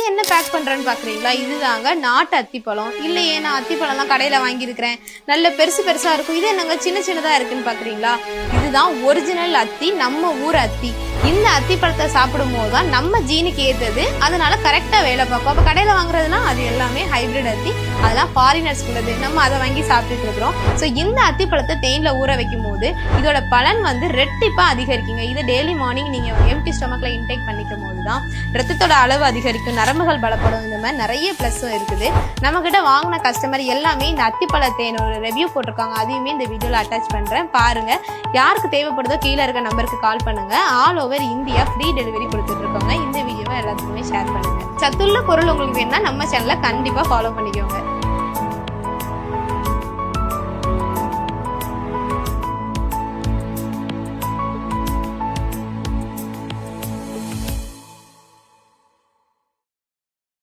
இது என்ன பேக் பண்றேன்னு பாக்குறீங்களா? இதுதாங்க நாட்டு அத்திப்பழம். இல்லையே நான் அத்திப்பழம்லாம் கடையில வாங்கியிருக்கிறேன். நல்ல பெருசு பெருசா இருக்கும். இது என்னங்க சின்ன சின்னதா இருக்குன்னு பாக்குறீங்களா? இதுதான் ஒரிஜினல் அத்தி நம்ம ஊர் அத்தி. இந்த அத்திப்பழத்தை சாப்பிடும் போது தான் நம்ம ஜீனுக்கு ஏற்றது அதனால கரெக்டாக வேலை பார்க்கும். அப்போ கடையில் வாங்குறதுனா அது எல்லாமே ஹைபிரிட் அத்தி. அதெல்லாம் ஃபாரினர்ஸ் உள்ளது. நம்ம அதை வாங்கி சாப்பிட்டுட்டு இருக்கிறோம். ஸோ இந்த அத்திப்பழத்தை தேனில் ஊற வைக்கும் போது இதோட பலன் வந்து ரெட்டிப்பாக அதிகரிக்குங்க. இதை டெய்லி மார்னிங் நீங்கள் எம்டி ஸ்டொமக்கில் இன்டேக் பண்ணிக்கும் போது தான் ரத்தத்தோட அளவு அதிகரிக்கும். நரம்புகள் பலப்படும். இந்த மாதிரி நிறைய ப்ளஸ்ஸும் இருக்குது. நம்மக்கிட்ட வாங்கின கஸ்டமர் எல்லாமே இந்த அத்திப்பழ தேனோட ரிவ்யூ போட்டிருக்காங்க. அதையுமே இந்த வீடியோவில் அட்டாச் பண்ணுறேன் பாருங்கள் யாருக்கு தேவைப்படுதோ கீழே இருக்க நம்பருக்கு கால் பண்ணுங்கள் all over India free delivery கொடுத்துட்டு இருக்கோங்க இந்த வீடியோவை எல்லாத்துக்குமே ஷேர் பண்ணுங்க. சத்துள்ள பொருள் உங்களுக்கு வேணும்னா நம்ம சேனலை கண்டிப்பாக ஃபாலோ பண்ணிக்கோங்க.